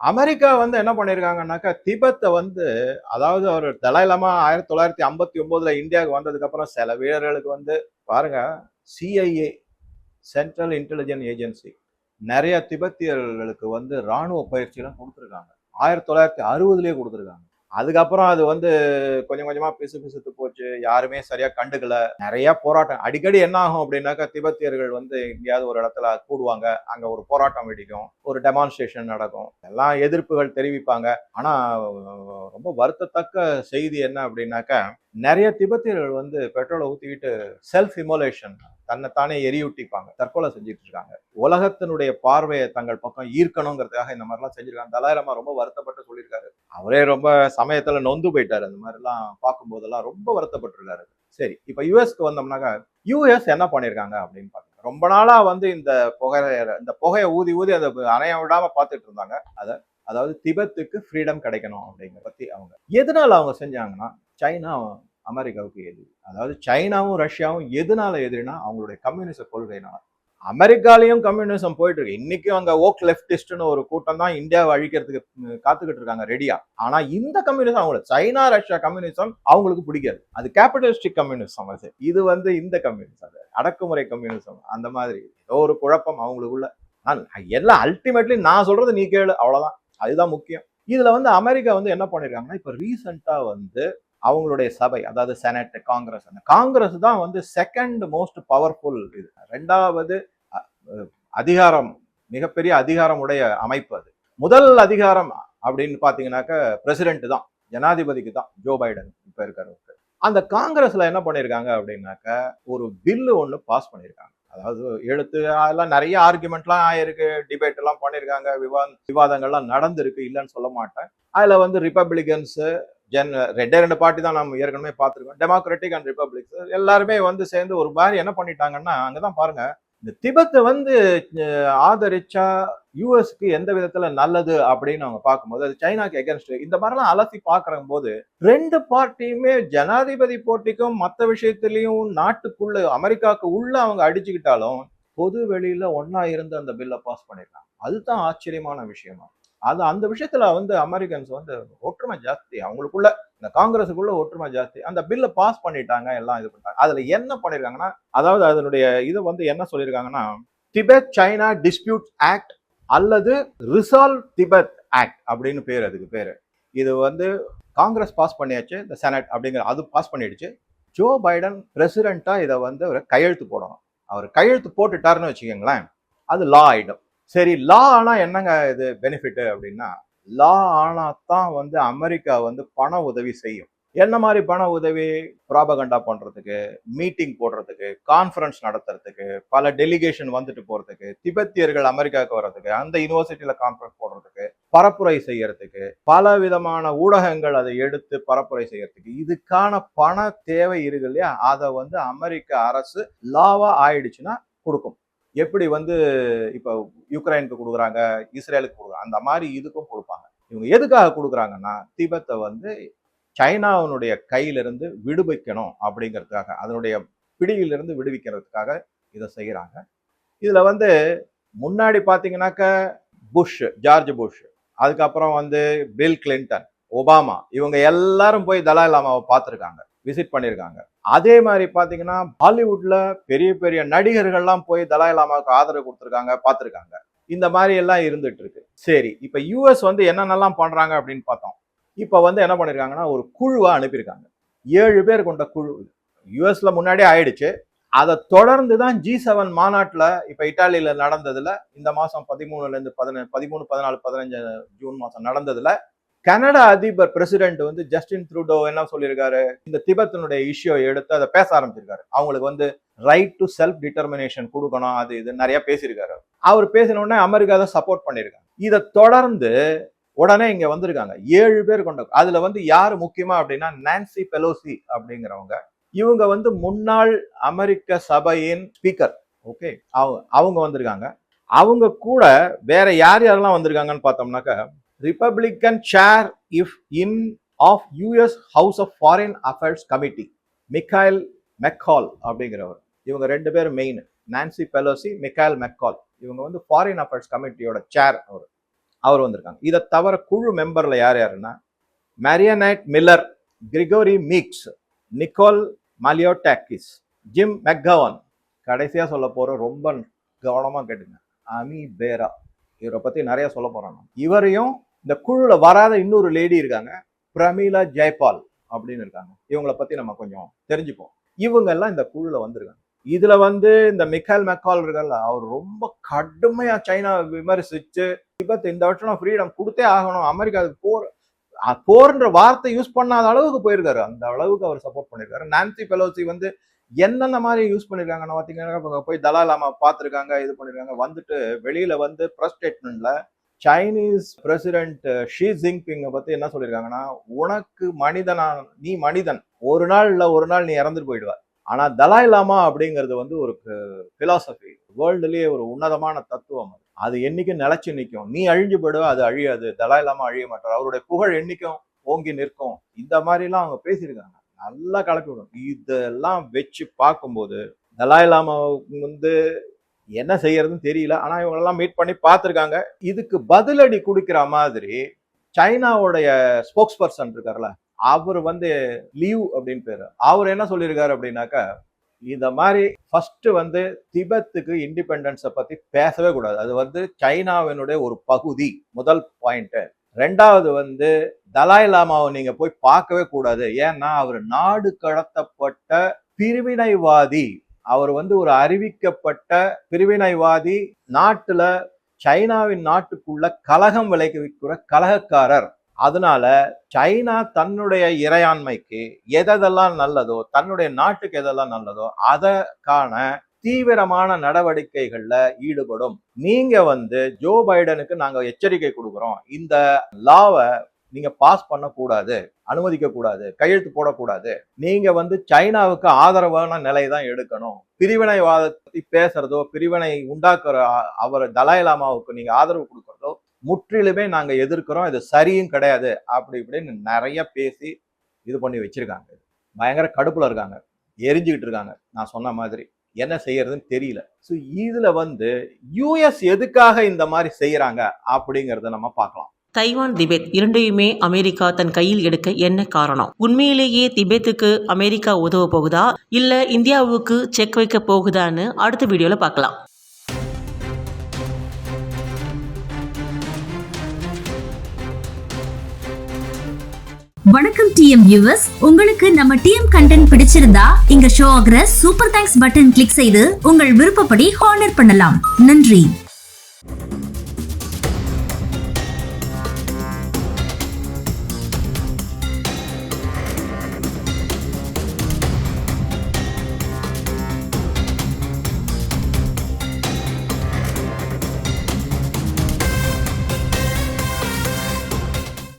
America வந்து என்ன பண்ணியிருக்காங்கன்னாக்கா திபெத்தை வந்து அதாவது அவர் தலாயிலமா ஆயிரத்தி தொள்ளாயிரத்தி ஐம்பத்தி ஒன்பதுல இந்தியாவுக்கு வந்ததுக்கப்புறம் சில வீரர்களுக்கு வந்து பாருங்க சிஐஏ சென்ட்ரல் இன்டெலிஜென்ஸ் ஏஜென்சி நிறைய திபெத்தியர்களுக்கு வந்து இராணுவ பயிற்சியெல்லாம் கொடுத்துருக்காங்க. ஆயிரத்தி தொள்ளாயிரத்தி அறுபதுலேயே கொடுத்துருக்காங்க. அதுக்கப்புறம் அது வந்து கொஞ்சம் கொஞ்சமா பிசு பிசுத்து போச்சு. யாருமே சரியா கண்டுக்கல. நிறைய போராட்டம். அடிக்கடி என்ன ஆகும் அப்படின்னாக்கா திபெத்தியர்கள் வந்து எங்கேயாவது ஒரு இடத்துல கூடுவாங்க. அங்க ஒரு போராட்டம் வெடிக்கும். ஒரு டெமான்ஸ்ட்ரேஷன் நடக்கும். எல்லாம் எதிர்ப்புகள் தெரிவிப்பாங்க. ஆனா ரொம்ப வருத்தத்தக்க செய்தி என்ன அப்படின்னாக்கா நிறைய திபெத்தியர்கள் வந்து பெட்ரோலை ஊற்றிக்கிட்டு செல்ஃப் இமோலேஷன் தன்னைத்தானே எரியூட்டிப்பாங்க. தற்கொலை செஞ்சுட்டு இருக்காங்க. உலகத்தினுடைய பார்வையை தங்கள் பக்கம் ஈர்க்கணுங்கிறதுக்காக இந்த மாதிரிலாம் செஞ்சிருக்காங்க. தலாயிரமா ரொம்ப வருத்தப்பட்டு சொல்லியிருக்காரு. அவரே ரொம்ப சமயத்துல நொந்து போயிட்டாரு. இந்த மாதிரிலாம் பார்க்கும்போதெல்லாம் ரொம்ப வருத்தப்பட்டிருக்காரு. சரி இப்போ யூஎஸ்க்கு வந்தோம்னாக்கா யூஎஸ் என்ன பண்ணியிருக்காங்க அப்படின்னு பாருங்க ரொம்ப நாளா வந்து இந்த புகையை இந்த புகையை ஊதி ஊதி அதை அணைய விடாம பார்த்துட்டு இருந்தாங்க. அதை அதாவது திபெத்துக்கு ஃப்ரீடம் கிடைக்கணும் அப்படிங்கிற பத்தி அவங்க எதனால அவங்க செஞ்சாங்கன்னா சைனா அமெரிக்காவுக்கு எதிரி அதாவது சைனாவும் ரஷ்யாவும் எதனால எதிரினா அவங்களுடைய கம்யூனிச கொள்கைனால அமெரிக்காலையும் கம்யூனிசம் போயிட்டு இருக்கு இன்னைக்கும் அங்க ஓக் லெப்டிஸ்ட்னு ஒரு கூட்டம் தான் இந்தியாவை அழிக்கிறதுக்கு காத்துக்கிட்டு இருக்காங்க ரெடியா. ஆனா இந்த கம்யூனிசம் அவங்களுக்கு சைனா ரஷ்யா கம்யூனிசம் அவங்களுக்கு பிடிக்காது. அது கேபிட்டலிஸ்டிக் கம்யூனிசம் அது. இது வந்து இந்த கம்யூனிசம் அது. அடக்குமுறை கம்யூனிசம் அந்த மாதிரி. ஏதோ ஒரு குழப்பம் அவங்களுக்குள்ள. எல்லாம் அல்டிமேட்லி நான் சொல்றது நீ கேளு. அவ்வளவுதான். அதுதான் முக்கியம். இதுல வந்து அமெரிக்கா வந்து என்ன பண்ணிருக்காங்கன்னா இப்ப ரீசெண்டா வந்து அவங்களுடைய சபை அதாவது செனட் காங்கிரஸ் அந்த காங்கிரஸ் தான் வந்து செகண்ட் மோஸ்ட் பவர்ஃபுல் இது. ரெண்டாவது அதிகாரம் மிகப்பெரிய அதிகாரம் உடைய அமைப்பு அது. முதல் அதிகாரம் அப்படின்னு பார்த்தீங்கன்னாக்க பிரசிடென்ட் தான் ஜனாதிபதிக்கு தான் ஜோ பைடன் இப்போ இருக்கிறவருக்கு. அந்த காங்கிரஸ்ல என்ன பண்ணியிருக்காங்க அப்படின்னாக்க ஒரு பில்லு ஒன்று பாஸ் பண்ணியிருக்காங்க அதாவது எழுத்து அதெல்லாம் நிறைய ஆர்குமெண்ட்லாம் ஆயிருக்கு டிபேட் எல்லாம் பண்ணியிருக்காங்க விவா விவாதங்கள்லாம் நடந்திருக்கு இல்லைன்னு சொல்ல மாட்டேன். அதில் வந்து ரிப்பப்ளிகன்ஸு ஜென் ரெண்டே ரெண்டு பார்ட்டி தான் நம்ம ஏற்கனவே பார்த்துருக்கோம். டெமோக்ராட்டிக் அண்ட் ரிப்பப்ளிக்ஸ் எல்லாருமே வந்து சேர்ந்து ஒரு மாதிரி என்ன பண்ணிட்டாங்கன்னா அங்கதான் பாருங்க. இந்த திபெத்தை வந்து ஆதரிச்சா யூஎஸ்க்கு எந்த விதத்துல நல்லது அப்படின்னு அவங்க பார்க்கும்போது அது சைனாக்கு எகென்ஸ்ட் இந்த மாதிரிலாம் அலசி பார்க்குற போது ரெண்டு பார்ட்டியுமே ஜனாதிபதி போட்டிக்கும் மற்ற விஷயத்திலையும் நாட்டுக்குள்ள அமெரிக்காவுக்கு உள்ள அவங்க அடிச்சுக்கிட்டாலும் பொது வெளியில ஒன்னா இருந்து அந்த பில்லை பாஸ் பண்ணிடலாம். அதுதான் ஆச்சரியமான விஷயமா. அது அந்த விஷயத்துல வந்து அமெரிக்கன்ஸ் வந்து ஒற்றுமை ஜாஸ்தி. அவங்களுக்குள்ள இந்த காங்கிரஸுக்குள்ள ஒற்றுமை ஜாஸ்தி. அந்த பில்லை பாஸ் பண்ணிட்டாங்க எல்லாம் இது பண்ணிட்டாங்க. அதுல என்ன பண்ணிருக்காங்கன்னா அதாவது அதனுடைய இது வந்து என்ன சொல்லியிருக்காங்கன்னா திபெத் சைனா டிஸ்பியூட் ஆக்ட் அல்லது ரிசால்வ் திபெத் ஆக்ட் அப்படின்னு பேர் அதுக்கு பேர். இது வந்து காங்கிரஸ் பாஸ் பண்ணியாச்சு இந்த செனட் அப்படிங்கிற அது பாஸ் பண்ணிடுச்சு. ஜோ பைடன் பிரசிடென்ட்டா இதை வந்து அவர் கையெழுத்து போடணும். அவர் கையெழுத்து போட்டுட்டாருன்னு வச்சுக்கோங்களேன் அது லா ஆகிடும் சரி லா ஆனா என்னங்க இது பெனிஃபிட் அப்படின்னா லா ஆனா தான் வந்து அமெரிக்கா வந்து பண உதவி செய்யும். என்ன மாதிரி பண உதவி? ப்ராபகண்டா பண்றதுக்கு மீட்டிங் போடுறதுக்கு கான்ஃபரன்ஸ் நடத்துறதுக்கு பல டெலிகேஷன் வந்துட்டு போறதுக்கு திபெத்தியர்கள் அமெரிக்காவுக்கு வர்றதுக்கு அந்த யூனிவர்சிட்டியில கான்ஃபரன்ஸ் போடுறதுக்கு பரப்புரை செய்யறதுக்கு பல விதமான ஊடகங்கள் அதை எடுத்து பரப்புரை செய்யறதுக்கு இதுக்கான பண தேவை இருக்கு இல்லையா? அதை வந்து அமெரிக்க அரசு லாவா ஆயிடுச்சுன்னா கொடுக்கும். எப்படி வந்து இப்போ யுக்ரைனுக்கு கொடுக்குறாங்க இஸ்ரேலுக்கு கொடுக்குறாங்க அந்த மாதிரி இதுக்கும் கொடுப்பாங்க. இவங்க எதுக்காக கொடுக்குறாங்கன்னா திபெத்தை வந்து சைனாவினுடைய கையிலிருந்து விடுவிக்கணும் அப்படிங்கிறதுக்காக அதனுடைய பிடியிலிருந்து விடுவிக்கிறதுக்காக இதை செய்கிறாங்க இதில் வந்து முன்னாடி பார்த்தீங்கன்னாக்க புஷ் ஜார்ஜ் புஷ் அதுக்கப்புறம் வந்து பில் கிளின்டன் ஒபாமா இவங்க எல்லாரும் போய் தலாய் லாமாவை பார்த்துருக்காங்க. விசிட் பண்ணியிருக்காங்க. அதே மாதிரி பார்த்தீங்கன்னா பாலிவுட்ல பெரிய பெரிய நடிகர்கள்லாம் போய் தலாய் லாமாவுக்கு ஆதரவு கொடுத்துருக்காங்க பார்த்துருக்காங்க. இந்த மாதிரி எல்லாம் இருந்துட்டு இருக்கு சரி இப்போ யூஎஸ் வந்து என்னென்னலாம் பண்ணுறாங்க அப்படின்னு பார்த்தோம். இப்போ வந்து என்ன பண்ணிருக்காங்கன்னா ஒரு குழுவாக அனுப்பியிருக்காங்க. ஏழு பேர் கொண்ட குழு. யூஎஸ்ல முன்னாடியே ஆயிடுச்சு. அதை தொடர்ந்து தான் ஜி செவன் மாநாட்டில் இப்போ இட்டாலியில் நடந்ததில் இந்த மாதம் பதிமூணுலேருந்து பதின பதிமூணு பதினாலு பதினஞ்சு ஜூன் மாதம் நடந்ததில் கனடா அதிபர் பிரசிடென்ட் வந்து ஜஸ்டின் த்ரூடோ என்ன சொல்லியிருக்காரு. இந்த திபெத்தினுடைய இஷ்யூ எடுத்து அதை பேச ஆரம்பிச்சிருக்காரு. அவங்களுக்கு வந்து ரைட் டு செல்ஃப் டிட்டர்மினேஷன் கொடுக்கணும் அது இது நிறைய பேசியிருக்காரு. அவர் பேசின உடனே அமெரிக்கா தான் சப்போர்ட் பண்ணியிருக்காங்க. இதை தொடர்ந்து உடனே இங்க வந்திருக்காங்க. ஏழு பேர் கொண்ட அதுல வந்து யார் முக்கியமா அப்படின்னா நான்சி பெலோசி அப்படிங்கிறவங்க. இவங்க வந்து முன்னாள் அமெரிக்க சபையின் ஸ்பீக்கர் ஓகே அவங்க வந்திருக்காங்க. அவங்க கூட வேற யார் யாரெல்லாம் வந்திருக்காங்கன்னு பார்த்தோம்னாக்கா Republican chair if in of US House of Foreign Affairs Committee Michael McCaul அப்படிங்கிறவர். இவங்க ரெண்டு பேரும் main Nancy Pelosi Michael McCaul இவங்க வந்து ஃபாரின் அஃபேர்ஸ் கமிட்டியோட சேர் அவர். அவர் வந்திருக்காங்க. இதை தவிர குழு மெம்பரில் யார் யாருன்னா Mariannette Miller Gregory Meeks Nicole Malliotakis Jim McGovern கடைசியாக சொல்ல போகிற ரொம்ப கவனமாக கேட்டுங்க. அமி பேரா இவரை பற்றி நிறைய சொல்ல போகிறோம் இவரையும் இந்த குழுல வராத இன்னொரு லேடி இருக்காங்க பிரமீலா ஜெயபால் அப்படின்னு இருக்காங்க. இவங்கள பத்தி நம்ம கொஞ்சம் தெரிஞ்சுப்போம். இவங்க எல்லாம் இந்த குழுல வந்திருக்காங்க. இதுல வந்து இந்த மிக்கால் மெக்கால் இருக்கல அவர் ரொம்ப கடுமையா சைனா விமர்சிச்சு விபத்து இந்த வருஷம் ஃப்ரீடம் கொடுத்தே ஆகணும். அமெரிக்காவுக்கு போர் போர்ன்ற வார்த்தை யூஸ் பண்ணாத அளவுக்கு போயிருக்காரு. அந்த அளவுக்கு அவர் சப்போர்ட் பண்ணிருக்காரு. நான்சி பெலோசி வந்து என்னென்ன மாதிரி யூஸ் பண்ணியிருக்காங்கன்னு பாத்தீங்கன்னா போய் தலா லாமா இது பண்ணிருக்காங்க. வந்துட்டு வெளியில வந்து ப்ரெஸ் ஸ்டேட்மெண்ட்ல சைனீஸ் பிரசிடென்ட் ஷி ஜின்பிங்கை பற்றி என்ன சொல்லியிருக்காங்கன்னா உனக்கு மனிதனா நீ மனிதன். ஒரு நாள் இல்லை ஒரு நாள் நீ இறந்துட்டு போயிடுவார் ஆனால் தலாய் லாமா அப்படிங்கிறது வந்து ஒரு ஃபிலாசபி வேர்ல்டுலேயே ஒரு உன்னதமான தத்துவம் அது. அது என்றைக்கும் நிலச்சி நிற்கும் நீ அழிஞ்சு போயிடுவா அது அழியாது. தலாய் லாமா அழிய மாட்டார். அவருடைய புகழ் என்றைக்கும் ஓங்கி நிற்கும். இந்த மாதிரிலாம் அவங்க பேசியிருக்காங்க. நல்லா கலப்பி விடும் இதெல்லாம் வச்சு பார்க்கும்போது தலாய் லாமா வந்து என்ன செய்யறதுன்னு தெரியல. ஆனால் இவங்களெல்லாம் மீட் பண்ணி பார்த்துருக்காங்க. இதுக்கு பதிலடி கொடுக்கிற மாதிரி சைனாவுடைய ஸ்போக்ஸ் பர்சன் இருக்கார்ல அவர் வந்து லீவ் அப்படின்னு பேரு. அவர் என்ன சொல்லியிருக்காரு அப்படின்னாக்கா இந்த மாதிரி ஃபர்ஸ்ட் வந்து திபெத்துக்கு இண்டிபெண்டன்ஸை பத்தி பேசவே கூடாது. அது வந்து சைனாவினுடைய ஒரு பகுதி முதல் பாயிண்ட் ரெண்டாவது வந்து தலாய் லாமாவை நீங்க போய் பார்க்கவே கூடாது. ஏன்னா அவர் நாடு கடத்தப்பட்ட பிரிவினைவாதி அவர் வந்து ஒரு அறிவிக்கப்பட்ட பிரிவினைவாதி நாட்டுல சைனாவின் நாட்டுக்குள்ள கலகம் விளைவிக்கிற கலகக்காரர். அதனால சைனா தன்னுடைய இறையாண்மைக்கு எதெல்லாம் நல்லதோ தன்னுடைய நாட்டுக்கு எதெல்லாம் நல்லதோ அதற்கான தீவிரமான நடவடிக்கைகள்ல ஈடுபடும். நீங்க வந்து ஜோ பைடனுக்கு நாங்க எச்சரிக்கை கொடுக்குறோம். இந்த லாவை நீங்க பாஸ் பண்ணக்கூடாது அனுமதிக்க கூடாது கையெழுத்து போடக்கூடாது. நீங்க வந்து சைனாவுக்கு ஆதரவான நிலை தான் எடுக்கணும். பிரிவினைவாதத்தை பேசுறதோ பிரிவினை உண்டாக்குற அவர் தலாய் லாமாவுக்கு நீங்க ஆதரவு கொடுக்கறதோ முற்றிலுமே நாங்க எதிர்க்கிறோம். இது சரியும் கிடையாது. அப்படி இப்படின்னு நிறைய பேசி இது பண்ணி வச்சிருக்காங்க. பயங்கர கடுப்புல இருக்காங்க. எரிஞ்சுக்கிட்டு இருக்காங்க. நான் சொன்ன மாதிரி. என்ன செய்யறதுன்னு தெரியல. ஸோ இதுல வந்து யூஎஸ் எதுக்காக இந்த மாதிரி செய்யறாங்க? அப்படிங்கிறத நம்ம பார்க்கலாம். தைவான் திபெத் இரண்டையுமே அமெரிக்கா தன் கையில் எடுக்க என்ன காரணம்? உண்மையிலேயே திபெத்துக்கு அமெரிக்கா உதவ போகுதா? இல்ல இந்தியாவுக்கு செக் வைக்க போகுதான்னு அடுத்த வீடியோல பார்க்கலாம். வணக்கம் டிஎம் வியூவர்ஸ் உங்களுக்கு நம்ம டிஎம் கண்டென்ட் பிடிச்சிருந்தா இங்க ஷோ ஆகிற சூப்பர் தேங்க்ஸ் பட்டன் கிளிக் செய்து உங்கள் விருப்பப்படி ஹானர் பண்ணலாம். நன்றி.